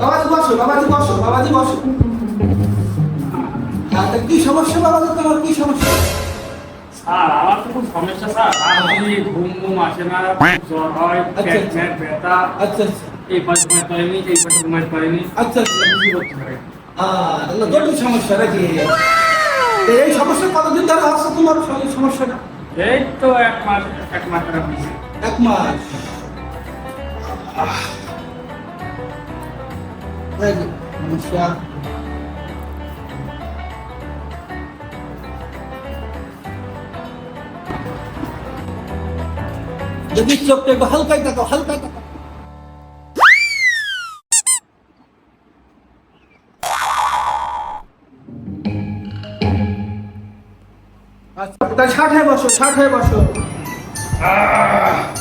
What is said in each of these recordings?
বাবাজি বসো বাবাজি বসো বাবাজি বসো। হ্যাঁ, তা কি সমস্যা বাবাজি তোমার কি সমস্যা? স্যার আমার তো খুব সমস্যা স্যার। রাত্রি ঘুম ঘুম আসে না জ্বর হয় পেট। পেট ব্যথা। আচ্ছা এই পাশে ঘুমাতে পারিনি এই পাশে ঘুমাতে পারিনি আচ্ছা আচ্ছা। কি করতে পারি জটিল সমস্যা নাকি? এই সমস্যা কতদিন ধরে আসছে তোমার সমস্যাটা? এই তো এক মাস এক মাস এক মাস। আহ। এই যে, সমস্যা যদি চোখটা একটু হালকাই থাকো হালকাই থাকো আচ্ছা তা ষাট হয়ে বসো ষাট হয়ে বসো সমস্যা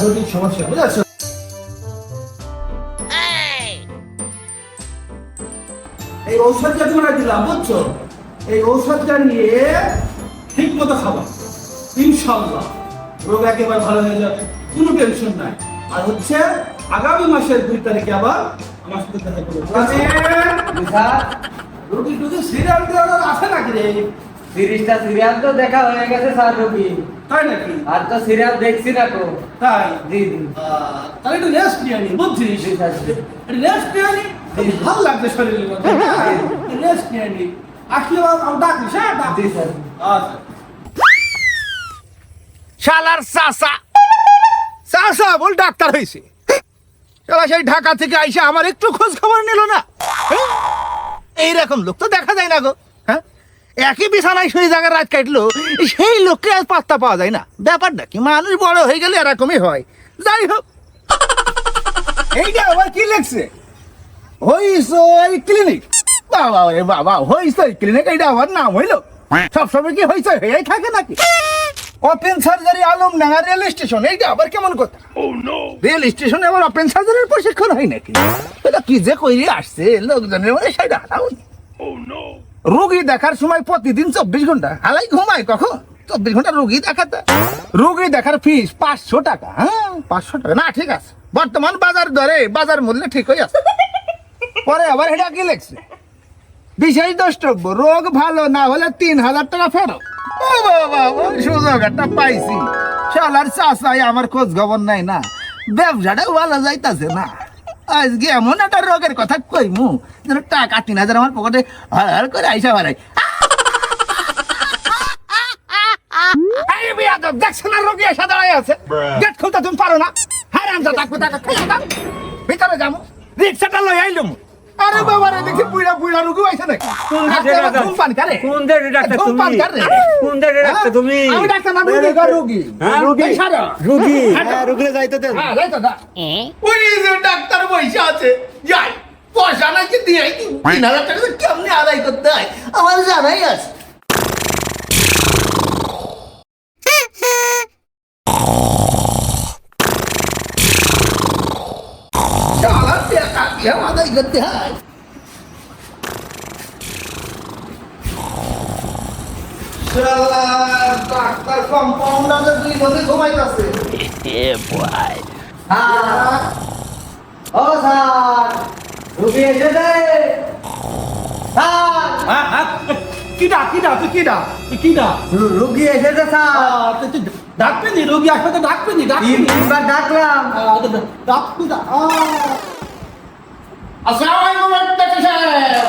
জটিল সমস্যা বুঝেছ? এই! ঔষধটা তোমরা দিলাম বুঝছ? এই ঔষধটা নিয়ে ঠিক মতো খাবা। ইনশাল্লাহ রোগ একেবারে ভালো হয়ে যাবে কোনো টেনশন নাই। আর হচ্ছে আগামী মাসের দুই তারিখে আবার আমার সাথে দেখা করবে। রোগী টুগী সিরিয়াল আছে নাকি রে? তিরিশটা সিরিয়াল তো দেখা হয়ে গেছে স্যার রবি। তাই নাকি? আর তো সিরিয়াল দেখছি না তো। তাই? জি জি। তাহলে একটু রেস্ট নিয়ে নি বুঝছিস? রেস্ট নিয়ে নি ভালো লাগছে শরীরের মধ্যে রেস্ট নিয়ে নি। আসলে আমার ডাকিস হ্যাঁ জি ডাকিস স্যার। আচ্ছা শালার চাষা চাষা বল ডাক্তার হয়েছে শালা সেই ঢাকা থেকে আইসা আমার একটু খোঁজ খবর নিল না। হ্যাঁ? এইরকম লোক তো দেখা যায় না গো। একই বিছানায় শুয়ে জায়গায় রাত কাটলো সেই লোককে আর পাত্তা পাওয়া যায় না। ব্যাপারটা কি মানুষ বড় হয়ে গেলে এরকমই হয়। যাই হোক। এইটা আবার কি লেখছে? হইসই ক্লিনিক। বাবা রে বাবা হইসই ক্লিনিক এইটা আমার নাম হইল? সবসময় কি হইসই হয়েই থাকে নাকি? Open surgery Alamdanga rail station এইটা আবার কেমন কথা? রেল স্টেশনে আবার ওপেন সার্জারির প্রশিক্ষণ হয় নাকি? এটা কি যে কইরে আসছে লোকজনের মধ্যে সেটা হারাও রোগী দেখার সময় প্রতিদিন চব্বিশ ঘণ্টা। আলাই ঘুমায় কখন? চব্বিশ ঘণ্টা রোগী দেখাতে। রোগী দেখার ফিস পাঁচশো টাকা হ্যাঁ? পাঁচশো টাকা। না, ঠিক আছে। বর্তমান বাজার দরে বাজার মূল্যে ঠিক হয়ে আছে। পরে আবার এটা কি লেখছে? বিশেষ দ্রষ্টব্য, রোগ ভালো না হলে তিন হাজার টাকা ফেরত। সুযোগ একটা পাইছি। শালার চাষাই আমার খোঁজ খবর নাই না। ব্যবসাটা ভালো যাইতাছে না। আজকে এমন একটা রোগের কথা কইমু যেন টাকা তিন হাজার আমার পকেটে হর করে আইসা বিয়াদব, দেখছ না রোগী এসে দাঁড়ায় আছে। গেট খুলতে তুমি পারো না। হ্যাঁ রামজা থাকবে টাকা ভিতরে যাব। রিক্সাটা লই আইলুম। আরে বাবা রে দেখি বুইড়া বুইড়া রুগু আইছে নাকি? কোন ডাক্তার? ধূমপান করে? কোন দেশের ডাক্তার তুমি? ধূমপান করে? কোন দেশের ডাক্তার হ্যাঁ? তুমি? আমি ডাক্তার না রুগী গো রুগী। হ্যাঁ? রুগী। সারা। রুগী। হ্যাঁ, রুগীরে যাইতে দেন। হ্যাঁ যাই তো দা ওই যে ডাক্তার বইসা আছে যাই পয়সা নাকি দিয়ে তিন হাজার টাকা তো কেমনি আদায় করতে হয়? আমার জানাই আছে শালা টাকা কেউ আদায় করতে হয় শালা ডাক্তার কম্পাউন্ডারে দুই বছর ঘুমাইতেছে স্যার ও স্যার রবি স্যার। কিডা কিডা তুই কিডা? তুই কিডা? রু- রুগী এসেছে স্যার। আহ, তুই তুই রোগী আসবে তো ডাকবি নি? ডাকবি তিন নি? তিনবার ডাকলাম। ডাকবি না আসসালামু আলাইকুম ডাক্তার সাহেব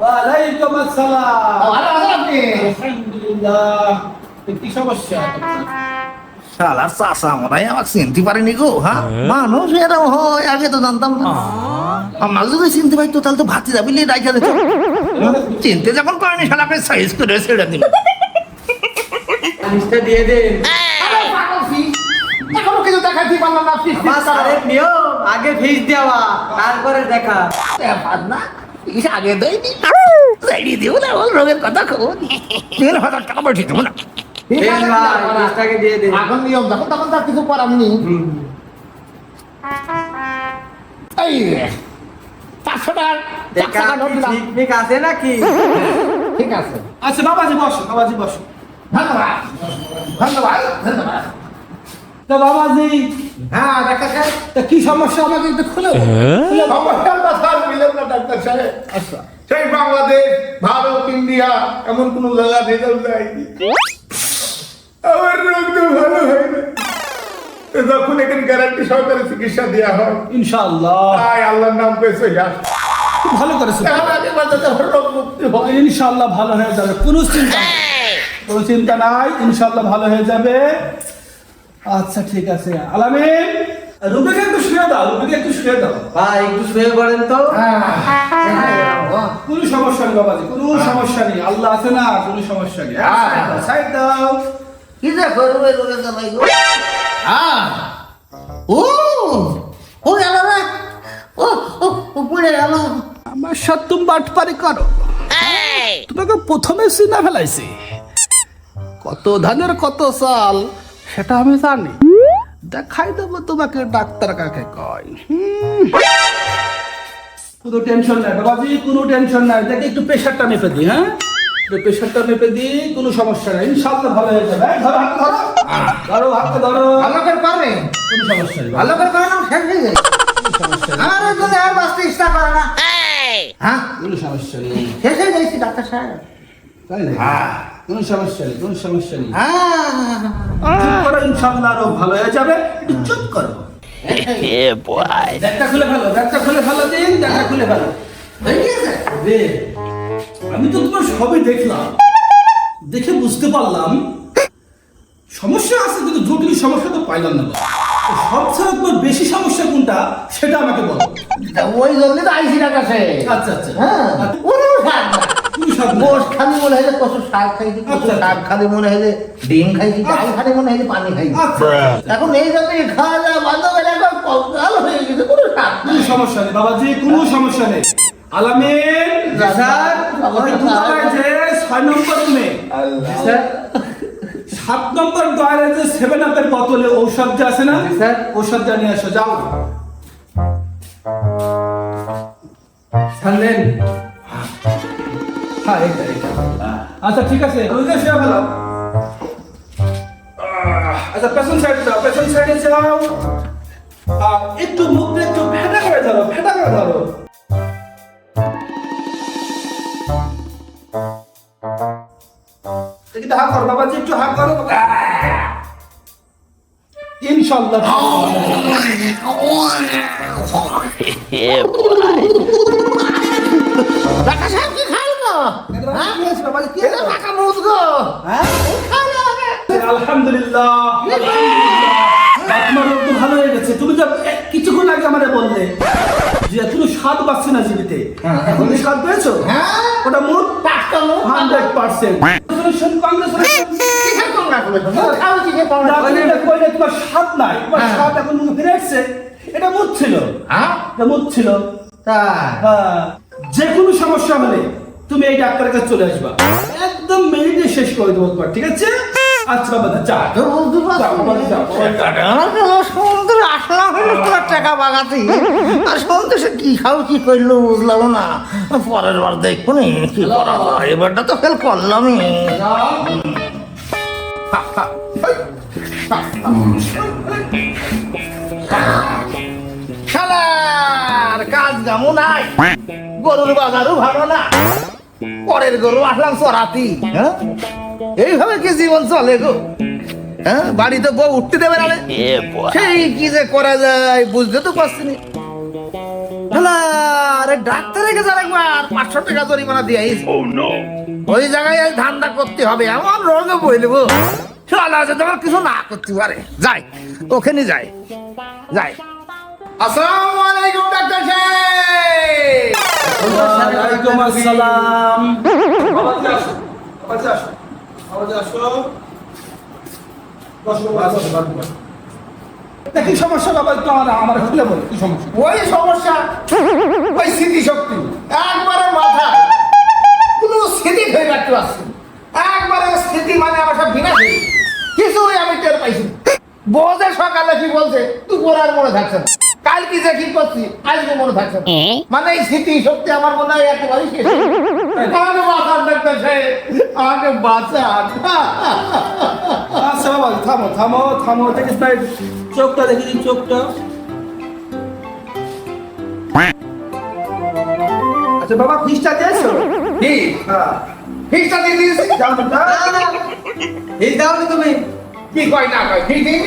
ওয়ালাইকুম আসসালাম। ভালো আছেন আপনি? আলহামদুলিল্লাহ। কি সমস্যা? শালার চাষা মরাই আমাকে চিনতে পারেনি গো হ্যাঁ। মানুষ এরকম হয় আগে তো জানতাম না। আমার যদি চিনতে পারতো তাহলে তো ভাতি যাবি রাইখা দিত। চিনতে যখন পারেনি শালাকে সাইজ করে ছেড়ে লিস্টটা দিয়ে দিন। এখনও কিছু দেখাইতে পারলাম না আগে ফিস দেওয়া তারপরে দেখা। না আগে দেয়নি যাইনি দিও না ওর রোগের কথা খবর তিন হাজার টাকা পাঠিয়ে দেবো না। এখন নিয়ম যখন তখন তার কিছু করার নেই। এই পাঁচশো ঠিক আছে নাকি? ঠিক আছে। আচ্ছা বাবাজি বসো বাবাজি বসো। ধন্যবাদ। ধন্যবাদ ধন্যবাদ। তা বাবাজি। হ্যাঁ ডাক্তার সাহেব। তা কি সমস্যা? আমাকে একটু খুলে। সমস্যার কথা আর বললেন না ডাক্তার সাহেব। আচ্ছা। সেই বাংলাদেশ ভারত ইন্ডিয়া এমন কোন জায়গা রেজাল্ট দেয়নি। আমার রোগ তো ভালো হয় না। যখন এখানে গ্যারান্টি সহকারে চিকিৎসা দেওয়া হয় ইনশাআল্লাহ। তাই আল্লাহর নাম পেয়েছে ভালো করেছ। হয়। ইনশাআল্লাহ ভালো হয়ে যাবে। কোনো চিন্তা নেই। কোনো চিন্তা নাই। ইনশাআল্লাহ ভালো হয়ে যাবে। আচ্ছা ঠিক আছে। আলামিন রুবিকে একটু শুয়ে দাও রুবিকে একটু শুয়ে দাও। ভাই একটু শুয়ে পড়েন তো। কোনো সমস্যা নেই বাবাজি কোনো সমস্যা নেই। আল্লাহ আছে না কোনো সমস্যা নেই। হ্যাঁ। সাইড দাও কি যে করবে লোকে জামাই গো? আহ ও ও গেল রে ও ও ও পড়ে গেল। আমার সাথে তুমি বাটপারি করো। তোমাকে প্রথমে চিনা ফেলাইছি। কত ধানের কত চাল সেটা আমি জানি। দেখাই দেবো তোমাকে ডাক্তার কাকে কয়। কোনো টেনশন নাই বাবাজি কোনো টেনশন নাই। দেখে একটু প্রেশারটা মেপে দিই হ্যাঁ? একটু প্রেশারটা মেপে দিই কোনো সমস্যা নাই। ইনশাআল্লাহ ভালো হয়ে যাবে। ধরো হাতটা ধরো। ধরো হাতটা ধরো। ভালো করে পারবে কোনো সমস্যা নেই ভালো করে পারে না শেষ হয়ে যায়। আমার তো আর বাঁচতে ইচ্ছা করে না। হ্যাঁ? কোনো সমস্যা নেই। শেষ হয়ে যাইছি ডাক্তার সাহেব। তাই না কোনো সমস্যা নেই কোনো সমস্যা নেই। হ্যাঁ। চুপ করো ইনশাআল্লাহ আরও ভালো হয়ে যাবে। একটু চুপ করো। ব্যাগটা খুলে ফেলো ব্যাগটা খুলে ফেলো দিন ব্যাগটা খুলে ফেলো। হয়ে আমি তো তোমার সবই দেখলাম। দেখে বুঝতে পারলাম। সমস্যা আছে কিন্তু জটিল সমস্যা তো পাইলাম না। তো সব ছাড়া তোমার বেশি সমস্যা কোনটা সেটা আমাকে বলো। ওই জন্য তো আইসি না কাছে আচ্ছা। আচ্ছা। হ্যাঁ গোস খালি মনে হয় যে শাক খাইছি কত আচ্ছা। শাক খালি মনে হয় যে ডিম খাইছি ডাল খালি মনে হয় যে পানি খাইছি। আচ্ছা। এখন এই জন্য খাওয়া একবার কঙ্কাল হয়ে গেছে কোনো শাক কোনো সমস্যা নেই বাবাজি কোনো সমস্যা নেই। আলামিন স্যার, ওই দুতলায় যে ছয় নম্বর রুমে। স্যার সাত নম্বর দয়ারে যে সেভেন আপের বোতলে ঔষধ যে আছে না স্যার। ঔষধটা নিয়ে আসো যাও। হ্যাঁ এইটা এইটা। আচ্ছা ঠিক আছে রোজে শুয়ে আচ্ছা পেছন সাইডে যাও পেছন সাইডে যাও। একটু মুখটা একটু ফেটা করে ধরো ফেটা করে ধরো। একটু হাত করো বাবাজি একটু হাত করো। ইনশাল্লাহ। ডাক্তার সাহেব কি হ্যাঁ? হ্যাঁ আলহামদুলিল্লাহ। ভালো হয়ে গেছে। তুমি কিছুক্ষণ আগে আমাদের বললে যে তুমি স্বাদ পাচ্ছি না জীবিতে। এখন স্বাদ পেয়েছ? হ্যাঁ। ওটা মোট হান্ড্রেড পার্সেন্ট। তোমার স্বাদ নাই। তোমার হ্যাঁ। স্বাদ এখন মুখে ফিরে আসছে। এটা মুখ ছিল। হ্যাঁ? মুখ ছিল। তাই। হ্যাঁ, যে কোনো সমস্যা হলে তুমি এই ডাক্তারের কাছে চলে আসবা। একদম মেডিটে শেষ করে দেবো তোমার ঠিক আছে? আচ্ছা বাবা যা তো বুঝতে যাও, বাবা, যাও, বাবা, যাও। সমুদ্রে আসলাম হলো তোমার টাকা বাগাতে। আর সমুদ্রে কি খাও কি করল বুঝলাম না। পরের বার দেখব নি কি করা এবারটা তো ফেল করলামই। শালার কাজ যেমন নাই গরুর বাজারও ভালো না। পরের গরু আসলাম চড়াতি হ্যাঁ? এইভাবে কি জীবন চলে গো? হ্যাঁ? বাড়িতে বউ উঠতে দেবে না সেই কি যে করা যায় বুঝতে তো পারছি না। শালা, আরে ডাক্তারের কাছে একবার পাঁচশো টাকা জরিমানা দিয়ে ওই জায়গায় ধান্দা করতে হবে এমন রোগে বইলব শালা যে তোমার কিছু না করতে পারে। যাই ওখানে যাই। যাই। আসসালামু আলাইকুম ডাক্তার সাহেব। ওয়ালাইকুম কি সমস্যা বাবা আমার খুলে কি সমস্যা? ওই সমস্যা, ওই স্মৃতি শক্তি একবারে মাথা। কোনো স্মৃতি ধরে রাখতে পারছি একবারে স্মৃতি মানে আমার সব বিনা কিছুই আমি টের পাইছি। বোঝে সকালে কি বলছে তুই আর মনে থাকছে না। কাল কি যে কি করছি আজকে মনে থাকছে মানে এই স্মৃতি শক্তি আমার মনে হয় একেবারে শেষ আমাকে বাঁচান ডাক্তার সাহেব আমাকে বাঁচান আচ্ছা বাবা থামো থামো থামো দেখিস ভাই চোখটা দেখি দিন চোখটা। আচ্ছা বাবা ফিসটা দিয়েছ? কি? হ্যাঁ। ফিসটা দিয়ে দিয়েছি? ফিস দাও তুমি? কি কয় না কয়? ফিস দিই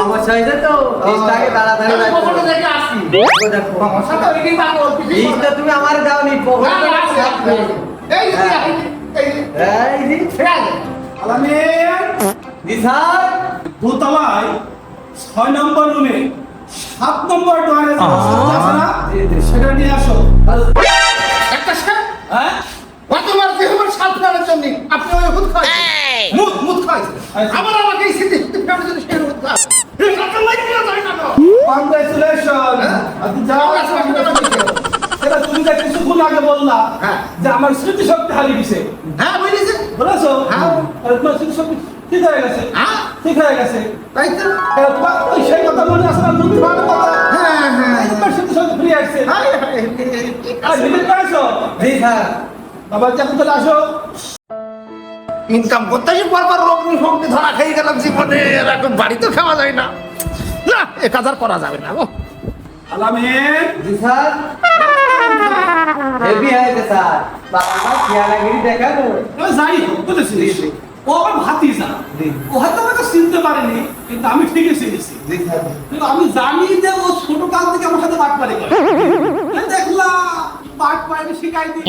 সমস্যা হয়েছে তো ফিসটাকে তাড়াতাড়ি আমি রাখো। আসি দেখো, দেখো। সমস্যা তো এটাই পাবো ফিসটা তুমি আমার দাও নি না, না, আছে, আছে। এই। এই এই জি আলামিন জি স্যার দোতলায় ছয় নম্বর রুমে সাত নম্বর ডোয়ারে আছে না? সেটা নিয়ে আসো। একটা সাপ, হ্যাঁ? গতবার দেহবার ফেলার জন্য। আপনি ওই। আবার আমাকে এই সিদ্ধি সিদ্ধি ফেলার জন্য সেই না তো? কংগ্রেচুলেশন আপনি যাও। সেটা তুমি যে কিছুক্ষণ আগে বললা হ্যাঁ। যে আমার স্মৃতি শক্তি হারিয়ে গেছে। হ্যাঁ, বুঝেছেন? বলেছ? হ্যাঁ। তোমার স্মৃতি শক্তি ঠিক হয়ে গেছে। হ্যাঁ, ঠিক হয়ে গেছে। তাই তো? ওই সেই কথা মনে আছে তুমি ভালো কথা? হ্যাঁ, হ্যাঁ। তোমার স্মৃতি শক্তি ফিরে আসছে। হায়, হায়, করেছ? জি স্যার। বাবা যখন চলে আসো। ইনকাম করতে এসে বারবার রোগ সঙ্গে ধরা খেয়ে গেলাম জীবনে এরকম বাড়িতে খাওয়া যায় না। না এ কাজ আর করা যাবে না গো আলামিন। জি স্যার। হেভি হয়েছে স্যার। বাবা খেয়ালাগিরি দেখানো আমি জানি বুঝেছিস? ও আমার ভাতিজা। ও হয়তো আমাকে চিনতে পারেনি কিন্তু আমি ঠিকই চিনেছি। কিন্তু আমি জানি যে ও ছোট কাল থেকে আমার সাথে করে। দেখলাম শিখাই দিই।